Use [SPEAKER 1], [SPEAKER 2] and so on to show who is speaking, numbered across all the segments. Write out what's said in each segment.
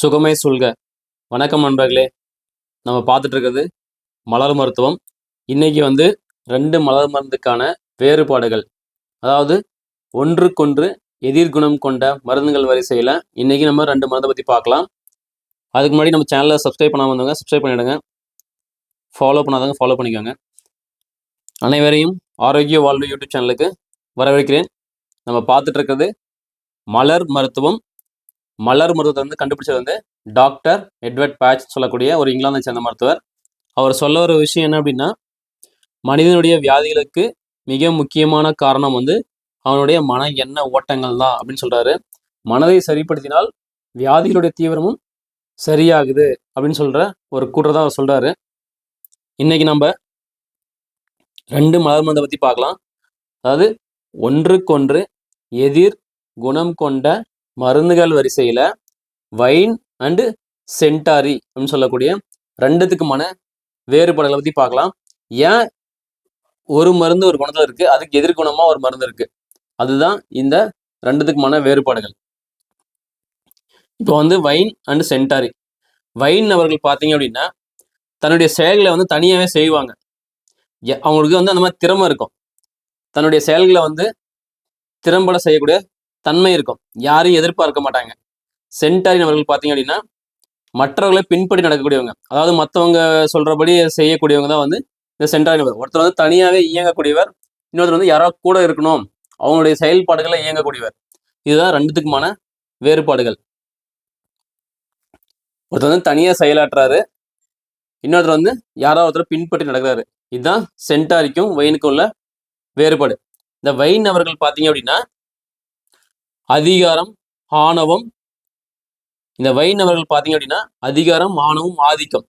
[SPEAKER 1] சுகமே சொல்க. வணக்கம் நண்பர்களே. நம்ம பார்த்துட்டு இருக்கிறது மலர் மருத்துவம். இன்றைக்கி வந்து ரெண்டு மலர் மருந்துக்கான வேறுபாடுகள். அதாவது ஒன்றுக்கொன்று எதிர்குணம் கொண்ட மருந்துகள் வரிசையில் இன்றைக்கி நம்ம ரெண்டு மருந்தை பற்றி பார்க்கலாம். அதுக்கு முன்னாடி நம்ம சேனலை சப்ஸ்கிரைப் பண்ணாமல் வந்தவங்க சப்ஸ்கிரைப் பண்ணிவிடுங்க ஃபாலோ பண்ணாதவங்க ஃபாலோ பண்ணிக்கோங்க. அனைவரையும் ஆரோக்கிய வாழ்வு யூடியூப் சேனலுக்கு வரவேற்கிறேன். நம்ம பார்த்துட்டு இருக்கிறது மலர் மருத்துவம் மலர் மருத்துவத்தை வந்து கண்டுபிடிச்சது வந்து டாக்டர் எட்வர்ட் பேட்ச் சொல்லக்கூடிய ஒரு இங்கிலாந்தை சேர்ந்த மருத்துவர். அவர் சொல்ல ஒரு விஷயம் என்ன அப்படின்னா மனிதனுடைய வியாதிகளுக்கு மிக முக்கியமான காரணம் வந்து அவனுடைய மன எண்ண ஓட்டங்கள் தான் அப்படின்னு சொல்றாரு. மனதை சரிப்படுத்தினால் வியாதிகளுடைய தீவிரமும் சரியாகுது அப்படின்னு சொல்ற ஒரு கூற்றை தான் அவர் சொல்றாரு. இன்னைக்கு நம்ம ரெண்டு மலர் மருந்தை பத்தி பார்க்கலாம். அதாவது ஒன்றுக்கொன்று எதிர் குணம் கொண்ட மருந்துகள் வரிசையில் வைன் அண்டு சென்டாரி அப்படின்னு சொல்லக்கூடிய ரெண்டுத்துக்குமான வேறுபாடுகளை பற்றி பார்க்கலாம். ஏன் ஒரு மருந்து ஒரு குணத்தில் இருக்கு? அதுக்கு எதிர்குணமாக ஒரு மருந்து இருக்கு? அதுதான் இந்த ரெண்டுத்துக்குமான வேறுபாடுகள். இப்போ வந்து வைன் அண்டு சென்டாரி வைன் அவர்கள் பார்த்தீங்க அப்படின்னா தன்னுடைய செயல்களை வந்து தனியாகவே செய்வாங்க. அவங்களுக்கு வந்து அந்த மாதிரி திறமை இருக்கும். தன்னுடைய செயல்களை வந்து திறம்பட செய்யக்கூடிய தன்மை இருக்கும். யாரையும் எதிர்பார்க்க மாட்டாங்க. சென்டாரின் அவர்கள் பார்த்தீங்க அப்படின்னா மற்றவர்களை பின்பற்றி நடக்கக்கூடியவங்க. அதாவது மற்றவங்க சொல்றபடி செய்யக்கூடியவங்க தான் வந்து இந்த சென்டாரின் ஒருத்தர் வந்து தனியாகவே இயங்கக்கூடியவர் இன்னொருத்தர் வந்து யாராவது கூட இருக்கணும். அவங்களுடைய செயல்பாடுகளை இயங்கக்கூடியவர். இதுதான் ரெண்டுத்துக்குமான வேறுபாடுகள். ஒருத்தர் வந்து தனியாக செயலாற்றுறாரு இன்னொருத்தர் வந்து யாராவது ஒருத்தர் பின்பற்றி நடக்கிறாரு. இதுதான் சென்டாரிக்கும் வைனுக்கும் உள்ள வேறுபாடு. இந்த வைன் அவர்கள் பார்த்தீங்க அப்படின்னா அதிகாரம் ஆணவம். இந்த வைணவர்கள் பார்த்தீங்க அப்படின்னா அதிகாரம் ஆணவம் ஆதிக்கம்.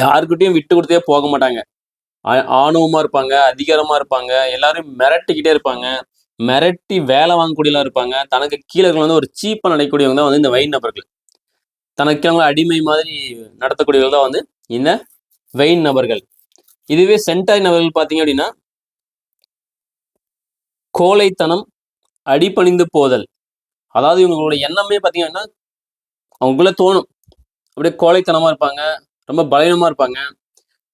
[SPEAKER 1] யாருக்கிட்டையும் விட்டு கொடுத்தே போக மாட்டாங்க. ஆணவமா இருப்பாங்க அதிகாரமா இருப்பாங்க எல்லாரும் மிரட்டிக்கிட்டே இருப்பாங்க. மிரட்டி வேலை வாங்கக்கூடியலாம் இருப்பாங்க. தனக்கு கீழே வந்து ஒரு சீப்பை நடக்கக்கூடியவங்க தான் வந்து இந்த வைன் நபர்கள் தனக்கு அவங்க அடிமை மாதிரி நடத்தக்கூடியவர்கள் தான் வந்து இந்த வெயின் நபர்கள் இதுவே சென்டாய் நபர்கள் பார்த்தீங்க அப்படின்னா கோழைத்தனம் அடிப்பணிந்து போதல். அதாவது இவங்களோட எண்ணமே பார்த்தீங்கன்னா அவங்களுக்குள்ள தோணும். அப்படியே கோழைத்தனமாக இருப்பாங்க ரொம்ப பலவீனமாக இருப்பாங்க.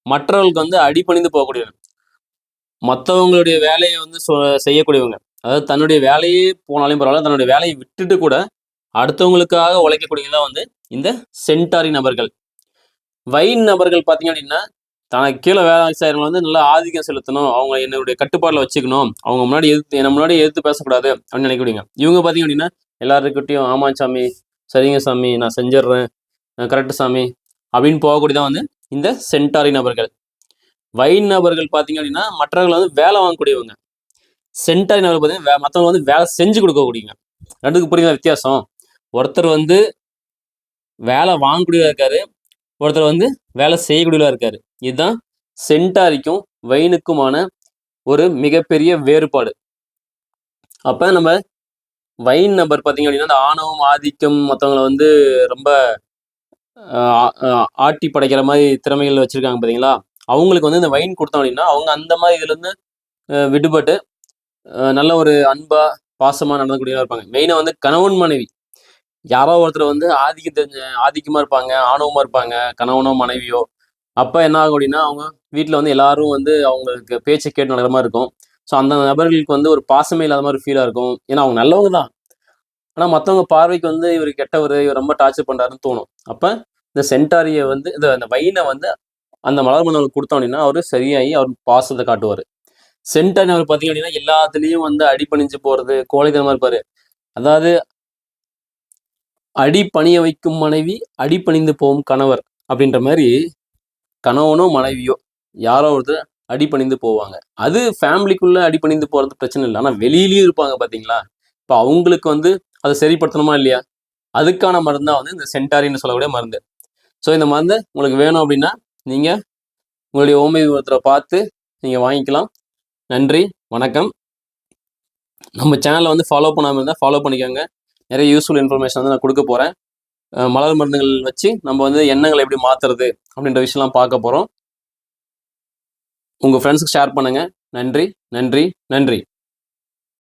[SPEAKER 1] மற்றவர்களுக்கு வந்து அடிப்பணிந்து போகக்கூடியவங்க மற்றவங்களுடைய வேலையை வந்து செய்யக்கூடியவங்க. அதாவது தன்னுடைய வேலையே போனாலும் பரவாயில்ல தன்னுடைய வேலையை விட்டுட்டு கூட அடுத்தவங்களுக்காக உழைக்கக்கூடியதான் வந்து இந்த சென்டாரி நபர்கள். வைன் நபர்கள் பார்த்தீங்க அப்படின்னா தனக்கு கீழே வேலை செய்கிறவங்க வந்து நல்லா ஆதிக்கம் செலுத்தணும். அவங்க என்னுடைய கட்டுப்பாட்டில் வச்சுக்கணும். அவங்க முன்னாடி எதிர்த்து என்ன முன்னாடி எதிர்த்து பேசக்கூடாது அப்படின்னு நினைக்கிறீங்க இவங்க பார்த்தீங்க அப்படின்னா எல்லாருக்கிட்டையும் ஆமா சாமி சரிங்க சாமி நான் செஞ்சிடுறேன். கரெக்டு சாமி. அப்படின்னு போகக்கூடியதான் வந்து இந்த சென்டாரி நபர்கள். வைன் நபர்கள் பார்த்தீங்க அப்படின்னா மற்றவர்கள் வந்து வேலை வாங்கக்கூடியவங்க. சென்டாரி நபர்கள் பார்த்தீங்கன்னா மற்றவங்க வந்து வேலை செஞ்சு கொடுக்கக்கூடியவங்க. ரெண்டுக்கு புரியுங்க வித்தியாசம்? ஒருத்தர் வந்து வேலை வாங்கக்கூடியதாக இருக்காரு ஒருத்தர் வந்து வேலை செய்யக்கூடியவா இருக்காரு. இதுதான் சென்டாரிக்கும் வைனுக்குமான ஒரு மிகப்பெரிய வேறுபாடு. அப்போ நம்ம வைன் நம்பர் பார்த்தீங்க அப்படின்னா அந்த ஆணவம் ஆதிக்கம் மற்றவங்களை வந்து ரொம்ப ஆட்டி படைக்கிற மாதிரி திறமைகள் வச்சுருக்காங்க பார்த்தீங்களா? அவங்களுக்கு வந்து இந்த வைன் கொடுத்தோம் அப்படின்னா அவங்க அந்த மாதிரி இதுலேருந்து விடுபட்டு நல்ல ஒரு அன்பா பாசமாக நடந்தக்கூடியதாக இருப்பாங்க. மெயினாக வந்து கணவன் மனைவி. யாரோ ஒருத்தர் வந்து ஆதிக்க தெரிஞ்ச ஆதிக்கமாக இருப்பாங்க ஆணவமாக இருப்பாங்க கணவனோ மனைவியோ. அப்போ என்ன ஆகும் அப்படின்னா அவங்க வீட்டில் வந்து எல்லாரும் வந்து அவங்களுக்கு பேச்சை கேட்டு நடக்கிற மாதிரி இருக்கும். ஸோ அந்த நபர்களுக்கு வந்து ஒரு பாசமே இல்லாத மாதிரி ஃபீலாக இருக்கும். ஏன்னா அவங்க நல்லவங்க தான். ஆனால் மற்றவங்க பார்வைக்கு வந்து இவர் கெட்டவர் இவர் ரொம்ப டார்ச்சர் பண்ணுறாருன்னு தோணும். அப்போ இந்த சென்டாரியை வந்து இந்த அந்த வைனை வந்து அந்த மலர் மன்னர்களுக்கு கொடுத்தோம் அப்படின்னா அவர் சரியாகி அவர் பாசத்தை காட்டுவார். சென்டாரி அவர் பார்த்தீங்க அப்படின்னா எல்லாத்துலேயும் வந்து அடிப்பணிஞ்சு போகிறது கோழைத்தனமாக இருப்பார். அதாவது அடி பணிய வைக்கும் மனைவி அடிப்பணிந்து போகும் கணவர் அப்படின்ற மாதிரி கணவனோ மனைவியோ யாரோ ஒருத்தர் அடிப்பணிந்து போவாங்க. அது ஃபேமிலிக்குள்ள அடிப்பணிந்து போறது பிரச்சனை இல்லை. ஆனால் வெளியிலயும் இருப்பாங்க பார்த்தீங்களா இப்போ அவங்களுக்கு வந்து அதை சரிப்படுத்தணுமா இல்லையா? அதுக்கான மருந்து வந்து இந்த சென்டாரின்னு சொல்லக்கூடிய மருந்து. ஸோ இந்த மருந்து உங்களுக்கு வேணும் அப்படின்னா நீங்கள் உங்களுடைய ஓமை ஒருத்தரை பார்த்து நீங்கள் வாங்கிக்கலாம். நன்றி வணக்கம். நம்ம சேனலை வந்து ஃபாலோ பண்ணாமல் இருந்தால் ஃபாலோ பண்ணிக்கோங்க. நிறைய யூஸ்ஃபுல் இன்ஃபர்மேஷன் வந்து நான் கொடுக்க போகிறேன் மலர் மருந்துகள் வச்சு நம்ம வந்து எண்ணங்களை எப்படி மாற்றுறது அப்படின்ற விஷயம்லாம் பார்க்க போகிறோம் உங்கள் ஃப்ரெண்ட்ஸுக்கு ஷேர் பண்ணுங்கள் நன்றி நன்றி நன்றி.